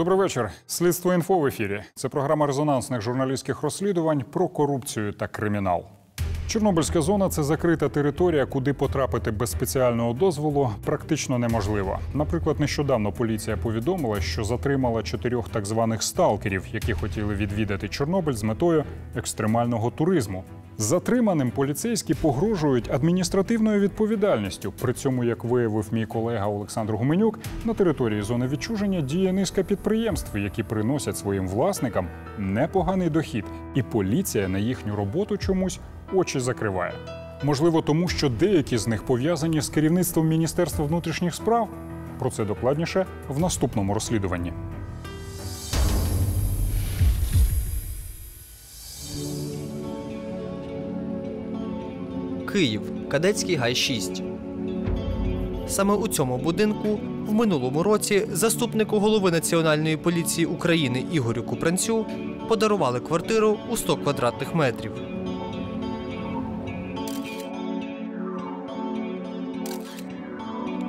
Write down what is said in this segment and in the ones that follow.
Добрий вечір. Слідство інфо в ефірі. Це програма резонансних журналістських розслідувань про корупцію та кримінал. Чорнобильська зона це закрита територія, куди потрапити без спеціального дозволу практично неможливо. Наприклад, нещодавно поліція повідомила, що затримала чотирьох так званих сталкерів, які хотіли відвідати Чорнобиль з метою екстремального туризму. Затриманим поліцейські погрожують адміністративною відповідальністю. При цьому, як виявив мій колега Олександр Гуменюк, на території зони відчуження діє низка підприємств, які приносять своїм власникам непоганий дохід, і поліція на їхню роботу чомусь очі закриває. Можливо, тому що деякі з них пов'язані з керівництвом Міністерства внутрішніх справ. Про це докладніше в наступному розслідуванні. Київ, Кадетський гай 6. Саме у цьому будинку в минулому році заступнику голови Національної поліції України Ігорю Купранцю подарували квартиру у 100 квадратних метрів.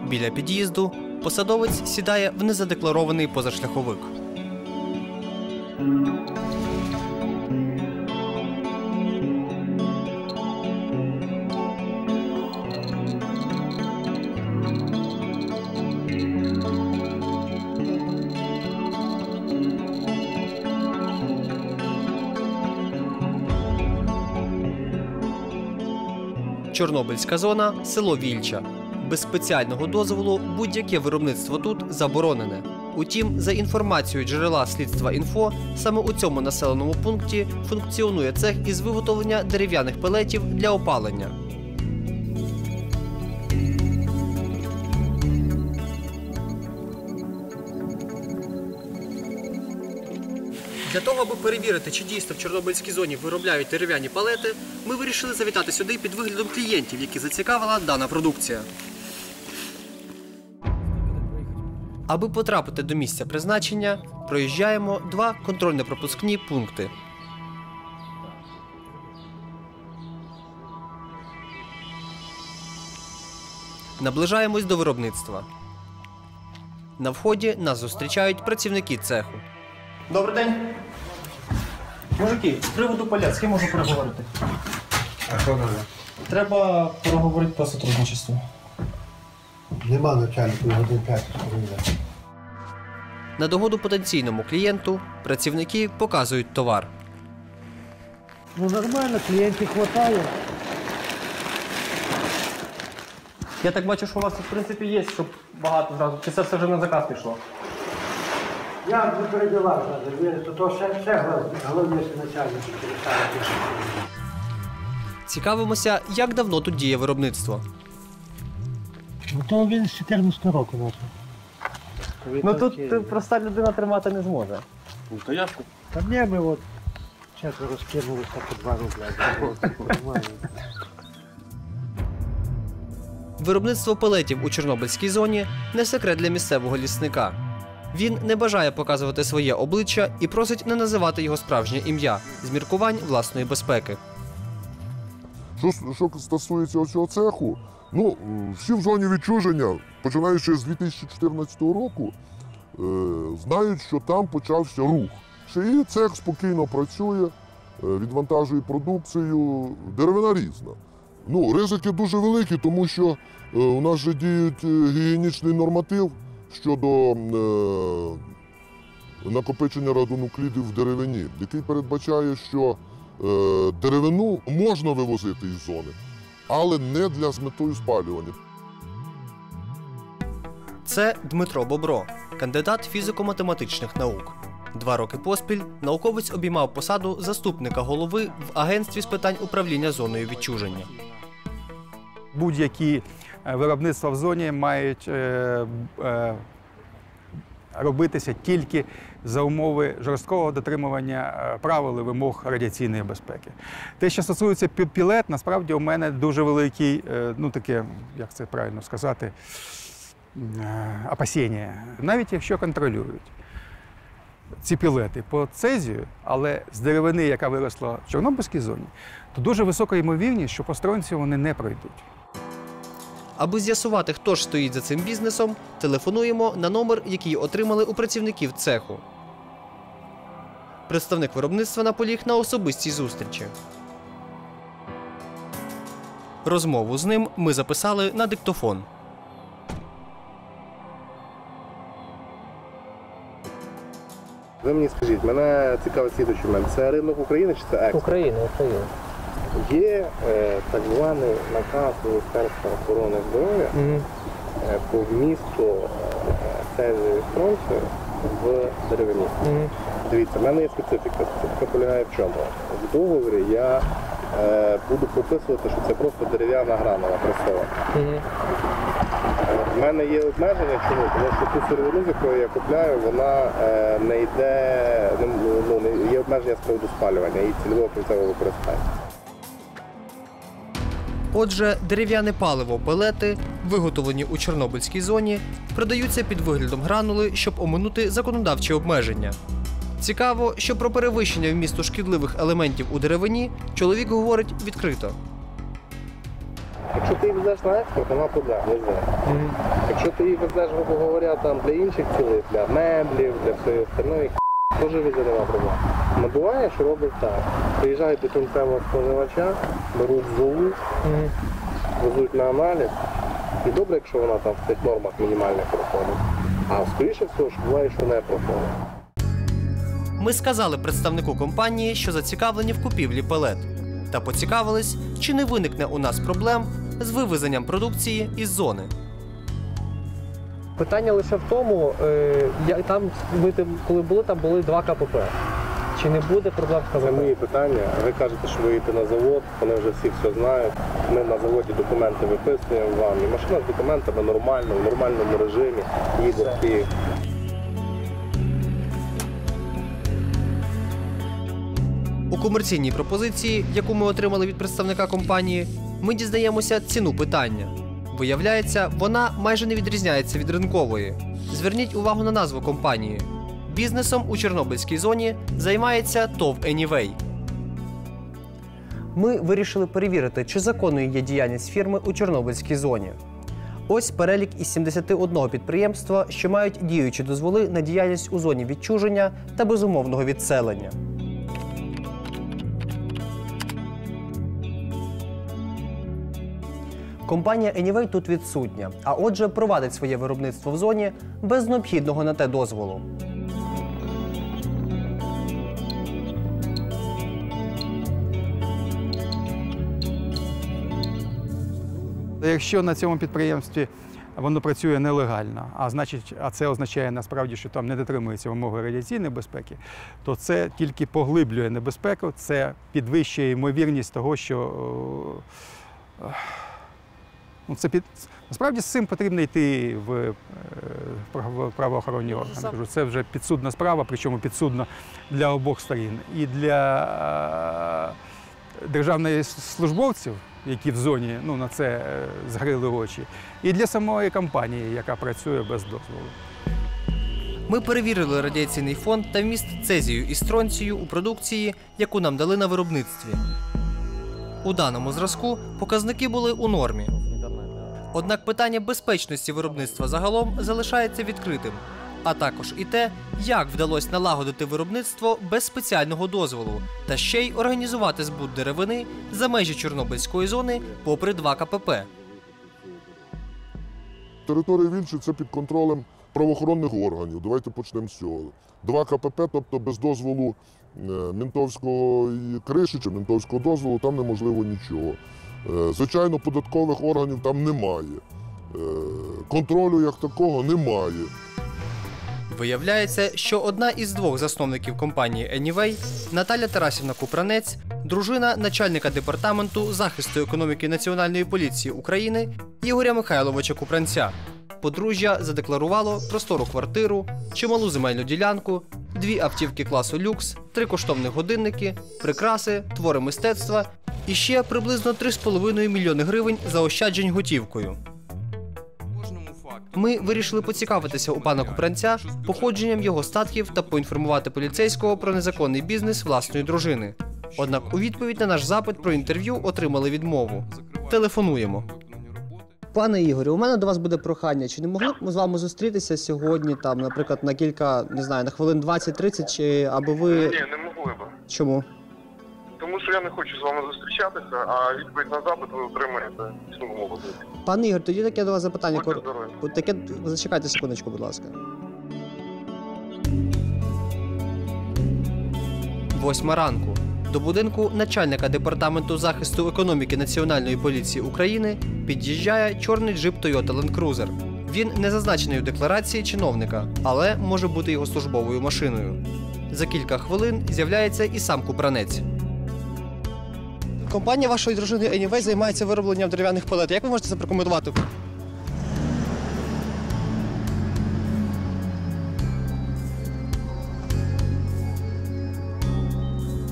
Біля під'їзду посадовець сідає в незадекларований позашляховик. Чорнобильська зона село Вільча. Без спеціального дозволу будь-яке виробництво тут заборонене. Утім, за інформацією джерела слідства інфо, саме у цьому населеному пункті функціонує цех із виготовлення дерев'яних пелетів для опалення. Для того, аби перевірити, чи дійсно в Чорнобильській зоні виробляють дерев'яні палети, ми вирішили завітати сюди під виглядом клієнтів, які зацікавила дана продукція. Аби потрапити до місця призначення, проїжджаємо два контрольно-пропускні пункти. Наближаємось до виробництва. На вході нас зустрічають працівники цеху. Добрий день. Мужики, з приводу палят, з ким можу переговорити? А що треба? Треба переговорити по сотрудничеству. Нема начальників годин 5. На догоду потенційному клієнту працівники показують товар. Ну нормально, клієнтів хватає. Я так бачу, що у вас в принципі, є, щоб багато зразу. Чи це все вже на заказ пішло? Я вже передавав зараз, вірите, то ще, ще головніше начальник перестали. Цікавимося, як давно тут діє виробництво. Ну то він з 14 року наче. Ну тут проста людина тримати не зможе. Та ні, ми от четверо скинули по 2 рубля. Виробництво пелетів у Чорнобильській зоні не секрет для місцевого лісника. Він не бажає показувати своє обличчя і просить не називати його справжнє ім'я з міркувань власної безпеки. Що, що стосується цього цеху, ну, всі в зоні відчуження, починаючи з 2014 року, е, знають, що там почався рух. І цех спокійно працює, е, відвантажує продукцію, деревина різна. Ну, ризики дуже великі, тому що е, у нас же діють е, гігієнічний норматив щодо е, накопичення радонуклідів в деревині, який передбачає, що е, деревину можна вивозити із зони, але не для з метою спалювання. Це Дмитро Бобро, кандидат фізико-математичних наук. Два роки поспіль науковець обіймав посаду заступника голови в агентстві з питань управління зоною відчуження. Будь-які е, виробництва в зоні мають е, е, робитися тільки за умови жорсткого дотримування правил і вимог радіаційної безпеки. Те, що стосується пі- пілет, насправді у мене дуже великий, ну таке, як це правильно сказати, опасіння. Навіть якщо контролюють ці пілети по цезію, але з деревини, яка виросла в Чорнобильській зоні, то дуже висока ймовірність, що по стронцію вони не пройдуть. Аби з'ясувати, хто ж стоїть за цим бізнесом, телефонуємо на номер, який отримали у працівників цеху. Представник виробництва наполіг на особистій зустрічі. Розмову з ним ми записали на диктофон. Ви мені скажіть, мене цікавить слідуючий момент. Це ринок України чи це експорт? Україна, Україна. Є е, так званий наказ Міністерства охорони здоров'я е, по вмісту е, цезію стронцію в деревині. Дивіться, в мене є специфіка. Специфіка полягає в чому? В договорі я е, буду прописувати, що це просто дерев'яна гранула пресова. Е, В мене є обмеження, чому? Тому що ту сировину, з якої я купляю, вона е, не йде, ну, не- є обмеження з приводу спалювання і цільового кінцевого використання. Отже, дерев'яне паливо пелети, виготовлені у Чорнобильській зоні, продаються під виглядом гранули, щоб оминути законодавчі обмеження. Цікаво, що про перевищення вмісту шкідливих елементів у деревині чоловік говорить відкрито. Якщо ти їх везеш на експорт, нема проблем, вези. Якщо ти їх везеш, грубо говоря, там для інших цілей, для меблів, для всієї остальної, теж вези нема проблем. Ну буває, що роблять так. Приїжджають до кінцевого споживача, беруть золу, везуть на аналіз. І добре, якщо вона там в цих нормах мінімальних проходить. А скоріше всього, що буває, що не проходить. Ми сказали представнику компанії, що зацікавлені в купівлі пелет, та поцікавились, чи не виникне у нас проблем з вивезенням продукції із зони. Питання лише в тому, е, я, там, там, коли були, там були два КПП. Чи не буде проблем з Це мої питання. Ви кажете, що ви йдете на завод, вони вже всі все знають. Ми на заводі документи виписуємо вам. І машина з документами нормально, в нормальному режимі їде в Київ. У комерційній пропозиції, яку ми отримали від представника компанії, ми дізнаємося ціну питання. Виявляється, вона майже не відрізняється від ринкової. Зверніть увагу на назву компанії. Бізнесом у Чорнобильській зоні займається ТОВ Anyway. Ми вирішили перевірити, чи законною є діяльність фірми у Чорнобильській зоні. Ось перелік із 71 підприємства, що мають діючі дозволи на діяльність у зоні відчуження та безумовного відселення. Компанія Anyway тут відсутня, а отже, провадить своє виробництво в зоні без необхідного на те дозволу. Якщо на цьому підприємстві воно працює нелегально, а значить, а це означає насправді, що там не дотримуються вимоги радіаційної безпеки, то це тільки поглиблює небезпеку, це підвищує ймовірність того, що е, ну, це під насправді з цим потрібно йти в, е, в правоохоронні органи. Кажу, Це вже підсудна справа, причому підсудна для обох сторін. І для е, державних службовців, які в зоні ну, на це е, згрили очі, і для самої компанії, яка працює без дозволу. Ми перевірили радіаційний фон та вміст цезію і стронцію у продукції, яку нам дали на виробництві. У даному зразку показники були у нормі. Однак питання безпечності виробництва загалом залишається відкритим, а також і те, як вдалося налагодити виробництво без спеціального дозволу та ще й організувати збут деревини за межі Чорнобильської зони попри два КПП. Територія Вільчі це під контролем правоохоронних органів. Давайте почнемо з цього. Два КПП, тобто без дозволу е, мінтовського криші чи мінтовського дозволу, там неможливо нічого. Е, Звичайно, податкових органів там немає. Е, Контролю як такого немає. Виявляється, що одна із двох засновників компанії Anyway, Наталя Тарасівна Купранець, дружина начальника департаменту захисту економіки Національної поліції України Ігоря Михайловича Купранця. Подружжя задекларувало простору квартиру, чималу земельну ділянку, дві автівки класу люкс, три коштовних годинники, прикраси, твори мистецтва і ще приблизно 3,5 мільйони гривень заощаджень готівкою. Ми вирішили поцікавитися у пана Купранця походженням його статків та поінформувати поліцейського про незаконний бізнес власної дружини. Однак у відповідь на наш запит про інтерв'ю отримали відмову. Телефонуємо. Пане Ігорю, у мене до вас буде прохання. Чи не могли б ми з вами зустрітися сьогодні, там, наприклад, на кілька, не знаю, на хвилин 20-30, чи аби ви. Ні, не могли б. Чому? Тому що я не хочу з вами зустрічатися, а відповідь на запит ви отримаєте письмову мову. Пане Ігор, тоді таке до вас запитання. Будьте кор- здорові. Таке зачекайте секундочку, будь ласка. Восьма ранку. До будинку начальника департаменту захисту економіки Національної поліції України під'їжджає чорний джип Toyota Land Cruiser. Він не зазначений у декларації чиновника, але може бути його службовою машиною. За кілька хвилин з'являється і сам купранець. Компанія вашої дружини Anyway займається виробленням дерев'яних палет. Як ви можете це прокоментувати?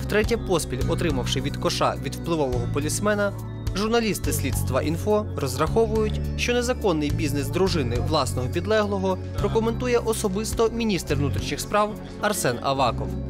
Втретє поспіль, отримавши від коша від впливового полісмена, журналісти слідства інфо розраховують, що незаконний бізнес дружини власного підлеглого прокоментує особисто міністр внутрішніх справ Арсен Аваков.